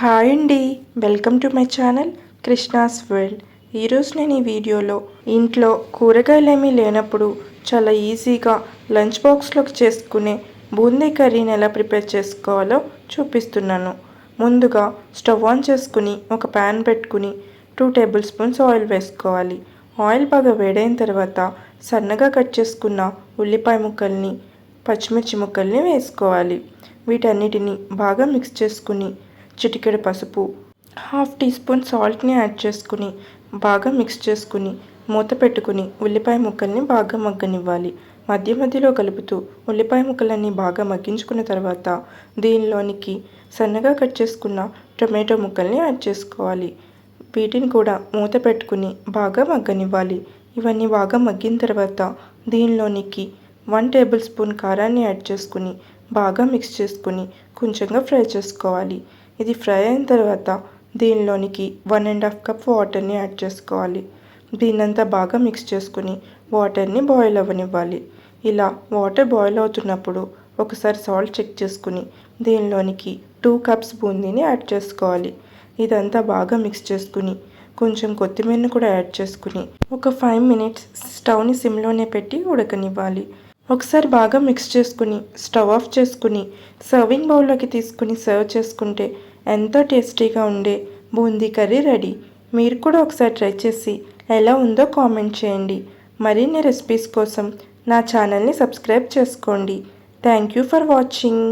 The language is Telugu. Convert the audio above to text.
హాయ్ అండి. Welcome to my channel Krishna's world. ఈరోజు నేను ఈ వీడియోలో ఇంట్లో కూరగాయలు ఏమీ లేనప్పుడు చాలా ఈజీగా లంచ్ బాక్స్లోకి చేసుకునే బూందీ కర్రీని ఎలా ప్రిపేర్ చేసుకోవాలో చూపిస్తున్నాను. ముందుగా స్టవ్ ఆన్ చేసుకుని ఒక ప్యాన్ పెట్టుకుని టూ టేబుల్ స్పూన్స్ ఆయిల్ వేసుకోవాలి. ఆయిల్ బాగా వేడైన తర్వాత సన్నగా కట్ చేసుకున్న ఉల్లిపాయ ముక్కల్ని పచ్చిమిర్చి ముక్కల్ని వేసుకోవాలి. వీటన్నిటిని బాగా మిక్స్ చేసుకుని చిటికెడు పసుపు. హాఫ్ టీ స్పూన్ సాల్ట్ని యాడ్ చేసుకుని బాగా మిక్స్ చేసుకుని మూత పెట్టుకుని ఉల్లిపాయ ముక్కల్ని బాగా మగ్గనివ్వాలి. మధ్య మధ్యలో కలుపుతూ ఉల్లిపాయ ముక్కలన్నీ బాగా మగ్గించుకున్న తర్వాత దీనిలోనికి సన్నగా కట్ చేసుకున్న టొమాటో ముక్కల్ని యాడ్ చేసుకోవాలి. వీటిని కూడా మూత పెట్టుకుని బాగా మగ్గనివ్వాలి. ఇవన్నీ బాగా మగ్గిన తర్వాత దీనిలోనికి వన్ టేబుల్ స్పూన్ కారాన్ని యాడ్ చేసుకుని బాగా మిక్స్ చేసుకుని కొంచెంగా ఫ్రై చేసుకోవాలి. ఇది ఫ్రై అయిన తర్వాత దీనిలోనికి వన్ అండ్ హాఫ్ కప్ వాటర్ని యాడ్ చేసుకోవాలి. దీన్నంతా బాగా మిక్స్ చేసుకుని వాటర్ని బాయిల్ అవ్వనివ్వాలి. ఇలా వాటర్ బాయిల్ అవుతున్నప్పుడు ఒకసారి సాల్ట్ చెక్ చేసుకుని దీనిలోనికి టూ కప్స్ బూందీని యాడ్ చేసుకోవాలి. ఇదంతా బాగా మిక్స్ చేసుకుని కొంచెం కొత్తిమీరని కూడా యాడ్ చేసుకుని ఒక ఫైవ్ మినిట్స్ స్టవ్ని సిమ్లోనే పెట్టి ఉడకనివ్వాలి. ఒకసారి బాగా మిక్స్ చేసుకుని స్టవ్ ఆఫ్ చేసుకుని సర్వింగ్ బౌల్లోకి తీసుకుని సర్వ్ చేసుకుంటే ఎంతో టేస్టీగా ఉండే బూందీ కర్రీ రెడీ. మీరు కూడా ఒకసారి ట్రై చేసి ఎలా ఉందో కామెంట్ చేయండి. మరిన్ని రెసిపీస్ కోసం నా ఛానల్ని సబ్స్క్రైబ్ చేసుకోండి. Thank you for watching